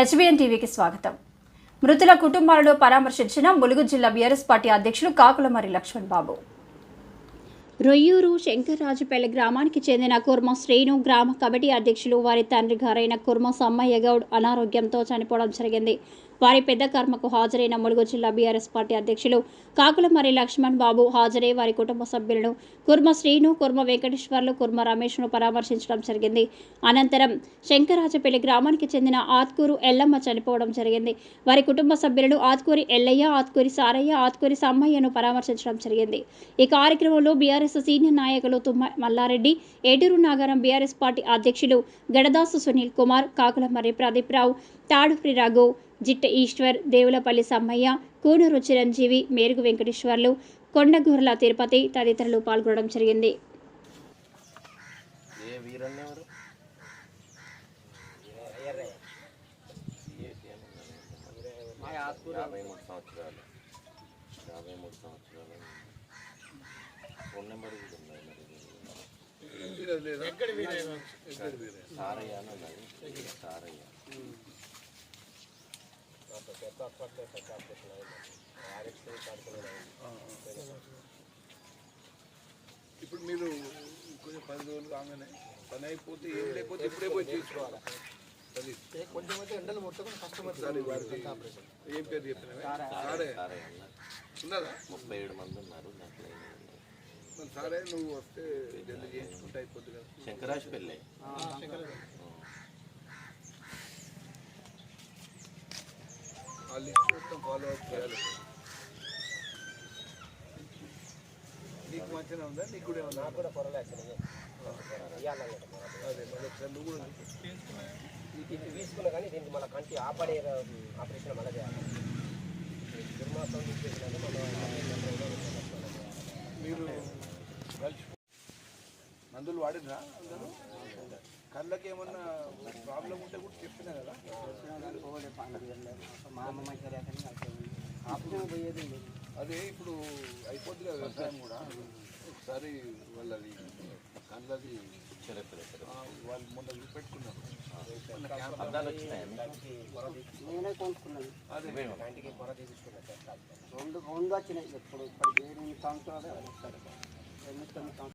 HBN టీవీకి స్వాగతం. మృతుల కుటుంబాలను పరామర్శించిన ములుగు జిల్లా బీఆర్ఎస్ పార్టీ అధ్యక్షులు కాకులమరి లక్ష్మణ్ బాబు. రొయ్యూరు శంకర్రాజుపల్లి గ్రామానికి చెందిన కుర్మ శ్రీను గ్రామ కమిటీ అధ్యక్షులు వారి తండ్రి గారైన కుర్మ సమ్మయ్య గౌడ్ అనారోగ్యంతో చనిపోవడం జరిగింది. వారి పెద్ద కర్మకు హాజరైన ములుగు జిల్లా బీఆర్ఎస్ పార్టీ అధ్యక్షులు కాకులమరి లక్ష్మణ్ బాబు హాజరై వారి కుటుంబ సభ్యులను కుర్మ శ్రీను కుర్మ వెంకటేశ్వర్లు కుర్మ రమేష్ను పరామర్శించడం జరిగింది. అనంతరం శంకరాజపల్లి గ్రామానికి చెందిన ఆత్కూరు ఎల్లమ్మ చనిపోవడం జరిగింది. వారి కుటుంబ సభ్యులను ఆత్కూరి ఎల్లయ్య ఆత్కూరి సారయ్య ఆత్కూరి సమ్మయ్యను పరామర్శించడం జరిగింది. ఈ కార్యక్రమంలో బీఆర్ఎస్ సీనియర్ నాయకులు తుమ్మ మల్లారెడ్డి ఏటూరు నాగారం బీఆర్ఎస్ పార్టీ అధ్యక్షులు గడదాసు సునీల్ కుమార్ కాకులమర్రి ప్రదీప్ రావు తాడుప్రి రఘు జిట్ట ఈశ్వర్ దేవులపల్లి సమ్మయ్య కూనూరు చిరంజీవి మేరుగు వెంకటేశ్వర్లు కొండగూర్ల తిరుపతి తదితరులు పాల్గొనడం జరిగింది. ఏ వీరన్న ఎవరు? యాభై మూడు సంవత్సరాలు. యాభై మూడు సంవత్సరాలు. ఫోన్ నెంబర్ కూడా ఉన్నాయి మరి? సారయ్య. ఇప్పుడు మీరు కొంచెం పది రోజులు కాగానే పని అయిపోతే ఏం లేకపోతే ఇప్పుడే పోయి తీసుకోవాలి. కొంచెం అయితే ఎండలు వాడికి ఏం పేరు ఉన్నదా ముప్పై ఏడు మంది ఉన్నారు సారే నువ్వు వస్తే జల్దీ చేయించుకుంటే అయిపోతుంది కదా. శంకరాజ్ పెళ్ళి. ఆ లిస్ట్ మొత్తం ఫాలో అప్ చేయాలి. నీకు మంచిగా ఉందా? నీకు కూడా ఏమన్నా కూడా పొరలేదు అదే మళ్ళీ ఒకసారి నువ్వు కూడా ఇది తీసుకున్నా కానీ దీనికి మళ్ళీ కంటి ఆపడే ఆపరేషన్ మళ్ళీ చేయాలి తీసుకెళ్ళినాక మీరు మందులు వాడినా అందరూ? కళ్ళకి ఏమన్నా ప్రాబ్లం ఉంటే కూడా చెప్తున్నా కదా? అదే ఇప్పుడు అయిపోద్ది కదా వ్యవసాయం కూడా. ఒకసారి వాళ్ళది కళ్ళది ఆ, వాళ్ళు మొన్న చూపెట్టుకున్నారు. నేనే కొనుక్కున్నాను రెండు రెండు వచ్చినాయి ఎప్పుడు. ఇప్పుడు ఏడు సంవత్సరాలు ఎనిమిది తొమ్మిది సంవత్సరాలు.